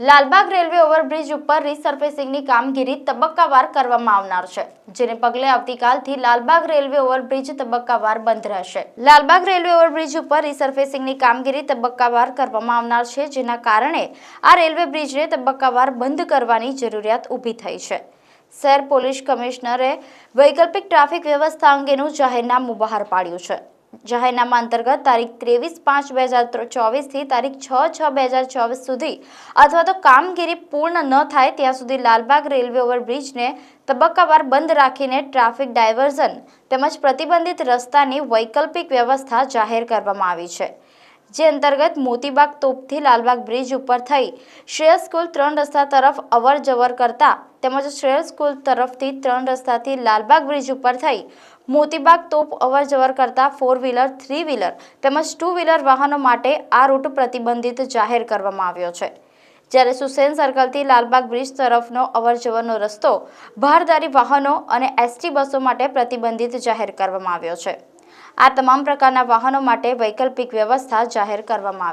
Lalbaug railway overbridge ઉપર રીસર્ફેસિંગની કામગીરી તબક્કાવાર કરવામાં આવનાર છે, જેને પગલે આવતીકાલથી લાલબાગ રેલવે ઓવરબ્રિજ તબક્કાવાર બંધ રહેશે. લાલબાગ રેલવે ઓવરબ્રિજ ઉપર રીસર્ફેસિંગની કામગીરી તબક્કાવાર કરવામાં આવનાર છે, જેના કારણે આ રેલવે બ્રિજને તબક્કાવાર બંધ કરવાની જરૂરિયાત ઊભી થઈ છે. શહેર પોલીસ કમિશનરે વૈકલ્પિક ટ્રાફિક વ્યવસ્થા અંગેનું જાહેરનામું બહાર પાડ્યું છે. જાહેરનામા અંતર્ગત તારીખ ત્રેવીસ પાંચ બે હજાર ચોવીસથી તારીખ છ છ બે હજાર ચોવીસ સુધી અથવા તો કામગીરી પૂર્ણ ન થાય ત્યાં સુધી લાલબાગ રેલવે ઓવરબ્રિજને તબક્કાવાર બંધ રાખીને ટ્રાફિક ડાયવર્ઝન તેમજ પ્રતિબંધિત રસ્તાની વૈકલ્પિક વ્યવસ્થા જાહેર કરવામાં આવી છે. જે અંતર્ગત મોતીબાગ તોપથી લાલબાગ બ્રિજ ઉપર થઈ. શ્રેયસ સ્કૂલ ત્રણ રસ્તા તરફ અવર જવર કરતા તેમજ શ્રેયસ સ્કૂલ તરફથી ત્રણ રસ્તાથી લાલબાગ બ્રિજ ઉપર થઈ. મોતીબાગ તોપ અવર જવર કરતા ફોર વ્હીલર થ્રી વ્હીલર તેમજ ટુ વ્હીલર વાહનો માટે આ રૂટ પ્રતિબંધિત જાહેર કરવામાં આવ્યો છે. જ્યારે સુસેન સર્કલથી લાલબાગ બ્રિજ તરફનો અવર જવરનો રસ્તો ભારદારી વાહનો અને એસટી બસો માટે પ્રતિબંધિત જાહેર કરવામાં આવ્યો છે. આ તમામ પ્રકારના વાહનો માટે વૈકલ્પિક વ્યવસ્થા જાહેર કરવામાં આવી